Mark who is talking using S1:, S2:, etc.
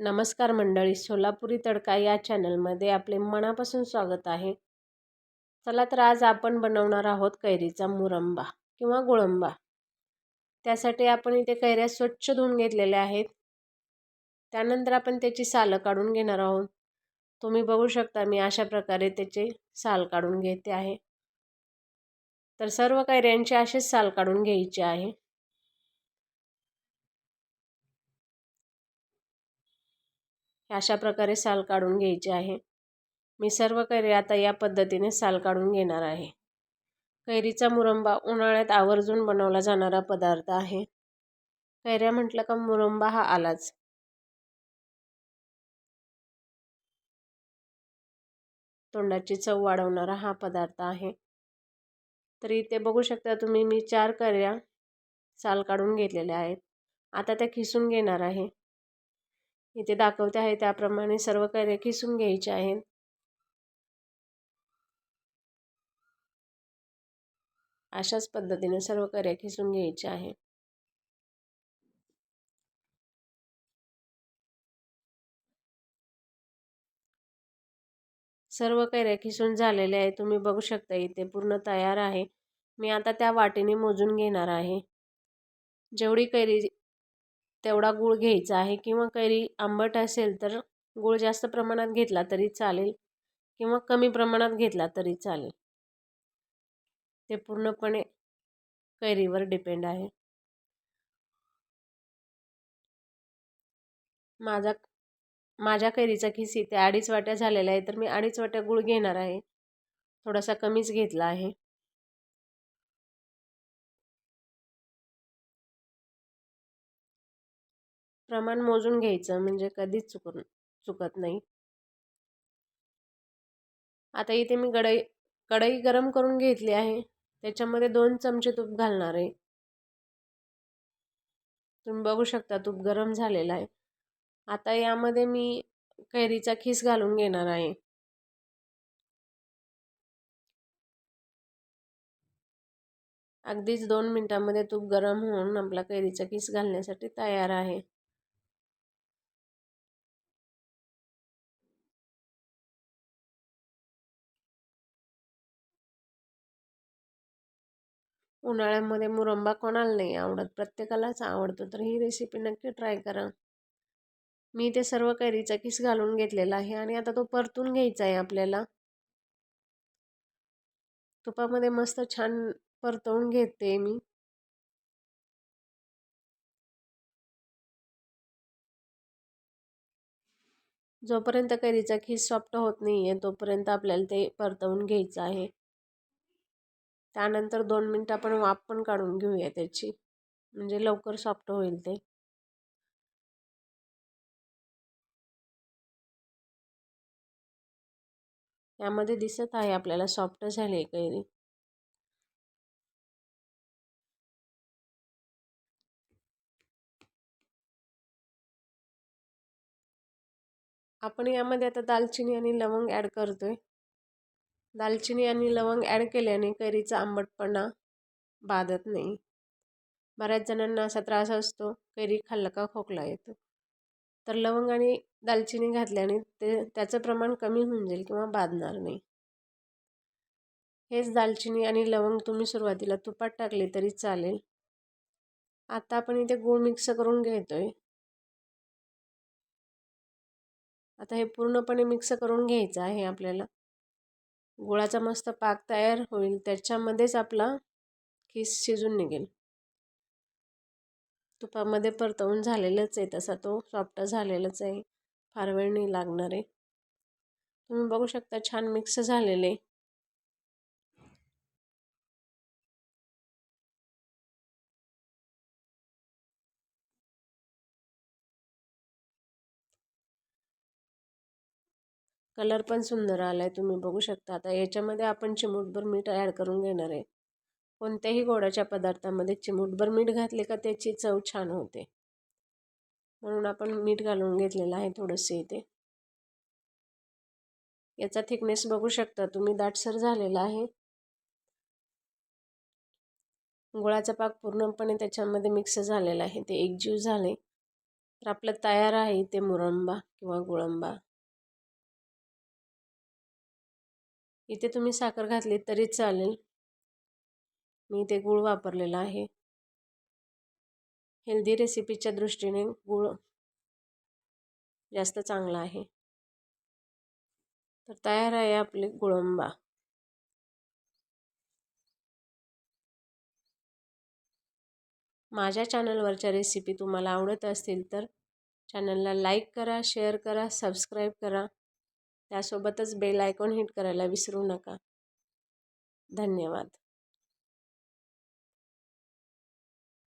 S1: नमस्कार मंडळी सोलापुरी तडका या चॅनलमध्ये आपले मनापासून स्वागत आहे. चला तर आज आपण बनवणार आहोत कैरीचा मुरंबा किंवा गुळंबा. त्यासाठी आपण इथे कैऱ्या स्वच्छ धुवून घेतलेल्या आहेत. त्यानंतर आपण त्याची सालं काढून घेणार आहोत. तुम्ही बघू शकता मी अशा प्रकारे त्याचे साल काढून घेते आहे. तर सर्व कैऱ्यांचे असेच साल काढून घ्यायचे आहे. अशा प्रकारे साल काढून घ्यायची आहे. मी सर्व कैरी आता या पद्धतीने साल काढून घेणार आहे. कैरीचा मुरंबा उन्हाळ्यात आवर्जून बनवला जाणारा पदार्थ आहे. कैऱ्या म्हटलं का मुरंबा हा आलाच. तोंडाची चव वाढवणारा हा पदार्थ आहे. तर इथे बघू शकता तुम्ही मी चार कैऱ्या साल काढून घेतलेल्या आहेत. आता त्या खिसून घेणार आहे. इथे दाखवते आहे त्याप्रमाणे सर्व कैऱ्या किसून घ्यायच्या आहेत. अशाच पद्धतीने सर्व कैऱ्या खिसून घ्यायच्या आहे. सर्व कैऱ्या खिसून झालेल्या आहे. तुम्ही बघू शकता इथे पूर्ण तयार आहे. मी आता त्या वाटीने मोजून घेणार आहे. जेवढी कैरी तेवढा गूळ घ्यायचा आहे किंवा कैरी आंबट असेल तर गूळ जास्त प्रमाणात घेतला तरी चालेल किंवा कमी प्रमाणात घेतला तरी चालेल. ते पूर्णपणे कैरीवर डिपेंड आहे. माझा माझ्या कैरीचा खिस इथे अडीच वाट्या झालेला आहे तर मी अडीच वाट्या गूळ घेणार आहे. थोडासा कमीच घेतला आहे. प्रमाण मोजून घ्यायचं म्हणजे कधीच चुक चुकत नाही. आता इथे मी कढई कढई गरम करून घेतली आहे. त्याच्यामध्ये दोन चमचे तूप घालणार आहे. तुम्ही बघू शकता तूप गरम झालेला आहे. आता यामध्ये मी कैरीचा खीस घालून घेणार आहे. अगदीच दोन मिनटामध्ये तूप गरम होऊन आपला कैरीचा खीस घालण्यासाठी तयार आहे. उन्हाळ्यामध्ये मुरंबा कोणाला नाही आवडत. प्रत्येकालाच आवडतो. तर ही रेसिपी नक्की ट्राय करा. मी ते सर्व कैरीचा किस घालून घेतलेला आहे आणि आता तो परतून घ्यायचा आहे आपल्याला. तुपामध्ये मस्त छान परतवून घेते मी. जोपर्यंत कैरीचा खीस सॉफ्ट होत नाही आहे तोपर्यंत आपल्याला ते परतवून घ्यायचं आहे. त्यानंतर दोन मिनटं आपण वाफ पण काढून घेऊया त्याची. म्हणजे लवकर सॉफ्ट होईल ते. यामध्ये दिसत आहे आपल्याला सॉफ्ट झाली कैरी आपण यामध्ये आता दालचिनी आणि लवंग ॲड करतोय. दालचिनी आणि लवंग ॲड केल्याने कैरीचा आंबटपणा बाधत नाही. बऱ्याच जणांना असा त्रास असतो कैरी खाल्लं का खोकला येतो. तर लवंग आणि दालचिनी घातल्याने ते त्याचं प्रमाण कमी होऊन जाईल किंवा बाधणार नाही. हेच दालचिनी आणि लवंग तुम्ही सुरुवातीला तुपात टाकले तरी चालेल. आता आपण इथे गूळ मिक्स करून घेतोय. आता हे पूर्णपणे मिक्स करून घ्यायचं आहे आपल्याला. गुळाचा मस्त पाक तयार होईल. त्याच्यामध्येच आपला खीस शिजून निघेल. तुपामध्ये परतवून झालेलंच आहे तसा तो. सॉफ्ट झालेलाच आहे. फार वेळ नाही लागणार आहे. तुम्ही बघू शकता छान मिक्स झालेले. कलर पण सुंदर आला आहे तुम्ही बघू शकता. आता याच्यामध्ये आपण चिमूटभर मीठ ॲड करून घेणार आहे. कोणत्याही गोडाच्या पदार्थामध्ये चिमूटभर मीठ घातले का त्याची चव छान होते. म्हणून आपण मीठ घालून घेतलेलं आहे थोडंसं इथे. याचा थिकनेस बघू शकता तुम्ही. दाटसर झालेला आहे. गुळाचा पाक पूर्णपणे त्याच्यामध्ये मिक्स झालेला आहे. ते एकजीव झाले. तर आपलं तयार आहे इथे मुरंबा किंवा गुळंबा. इथे तुम्ही साखर घातली तरी चालेल. मी इथे गूळ वापरलेला आहे. हेल्दी रेसिपीच्या दृष्टीने गूळ जास्त चांगला आहे. तर तयार आहे आपले गुळंबा. माझ्या चॅनलवरच्या रेसिपी तुम्हाला आवडत असतील तर चॅनलला लाईक करा शेअर करा सबस्क्राईब करा. त्यासोबतच बेल आयकॉन हिट करायला विसरू नका. धन्यवाद.